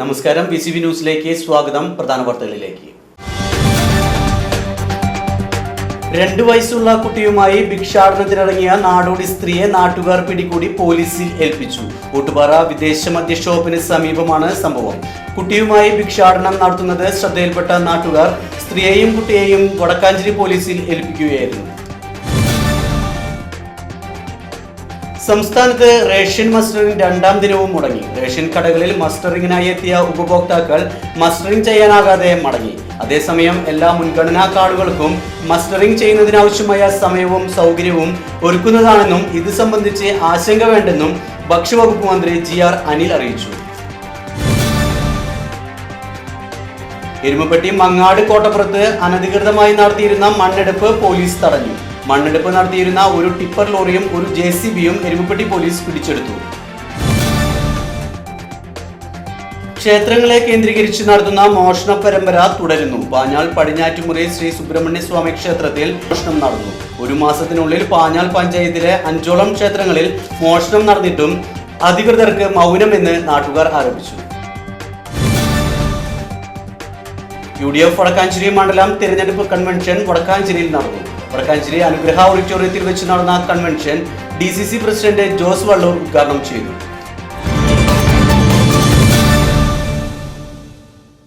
നമസ്കാരം. P C B ന്യൂസിലേക്ക് സ്വാഗതം. പ്രധാന വാർത്തകളിലേക്ക്. രണ്ടു വയസ്സുള്ള കുട്ടിയുമായി ഭിക്ഷാടനത്തിനിറങ്ങിയ നാടോടി സ്ത്രീയെ നാട്ടുകാർ പിടികൂടി പോലീസിൽ ഏൽപ്പിച്ചു. കൂട്ടുപാറ വിദേശ മദ്യ ഷോപ്പിന് സമീപമാണ് സംഭവം. കുട്ടിയുമായി ഭിക്ഷാടനം നടത്തുന്നത് ശ്രദ്ധയിൽപ്പെട്ട നാട്ടുകാർ സ്ത്രീയെയും കുട്ടിയെയും വടക്കാഞ്ചേരി പോലീസിൽ ഏൽപ്പിക്കുകയായിരുന്നു. സംസ്ഥാനത്ത് റേഷൻ മസ്റ്ററിംഗ് രണ്ടാം ദിനവും മുടങ്ങി. റേഷൻ കടകളിൽ മസ്റ്ററിംഗിനായി എത്തിയ ഉപഭോക്താക്കൾ മസ്റ്ററിംഗ് ചെയ്യാനാകാതെ മടങ്ങി. അതേസമയം എല്ലാ മുൻഗണനാ കാർഡുകൾക്കും മസ്റ്ററിംഗ് ചെയ്യുന്നതിനാവശ്യമായ സമയവും സൗകര്യവും ഒരുക്കുന്നതാണെന്നും ഇത് സംബന്ധിച്ച് ആശങ്ക വേണ്ടെന്നും ഭക്ഷ്യവകുപ്പ് മന്ത്രി ജി ആർ അനിൽ അറിയിച്ചു. എരുമപ്പെട്ടി മങ്ങാട് കോട്ടപ്പുറത്ത് അനധികൃതമായി നടത്തിയിരുന്ന മണ്ണെടുപ്പ് പോലീസ് തടഞ്ഞു. മണ്ണെടുപ്പ് നടത്തിയിരുന്ന ഒരു ടിപ്പർ ലോറിയും ഒരു ജെ സി ബിയും എരുമപ്പെട്ടി പോലീസ് പിടിച്ചെടുത്തു. ക്ഷേത്രങ്ങളെ കേന്ദ്രീകരിച്ച് നടത്തുന്ന മോഷണ പരമ്പര തുടരുന്നു. പാഞ്ഞാൾ പടിഞ്ഞാറ്റുമുറി ശ്രീ സുബ്രഹ്മണ്യ സ്വാമി ക്ഷേത്രത്തിൽ മോഷണം നടന്നു. ഒരു മാസത്തിനുള്ളിൽ പാഞ്ഞാൾ പഞ്ചായത്തിലെ അഞ്ചോളം ക്ഷേത്രങ്ങളിൽ മോഷണം നടന്നിട്ടും അധികൃതർക്ക് മൗനമെന്ന് നാട്ടുകാർ ആരോപിച്ചു. യു ഡി എഫ് വടക്കാഞ്ചേരി മണ്ഡലം തിരഞ്ഞെടുപ്പ് കൺവെൻഷൻ വടക്കാഞ്ചേരിയിൽ നടന്നു. വടക്കാഞ്ചേരി അനുഗ്രഹ ഓഡിറ്റോറിയത്തിൽ വെച്ച് നടന്ന convention D C C president Jose Vallur ഉദ്ഘാടനം ചെയ്തു.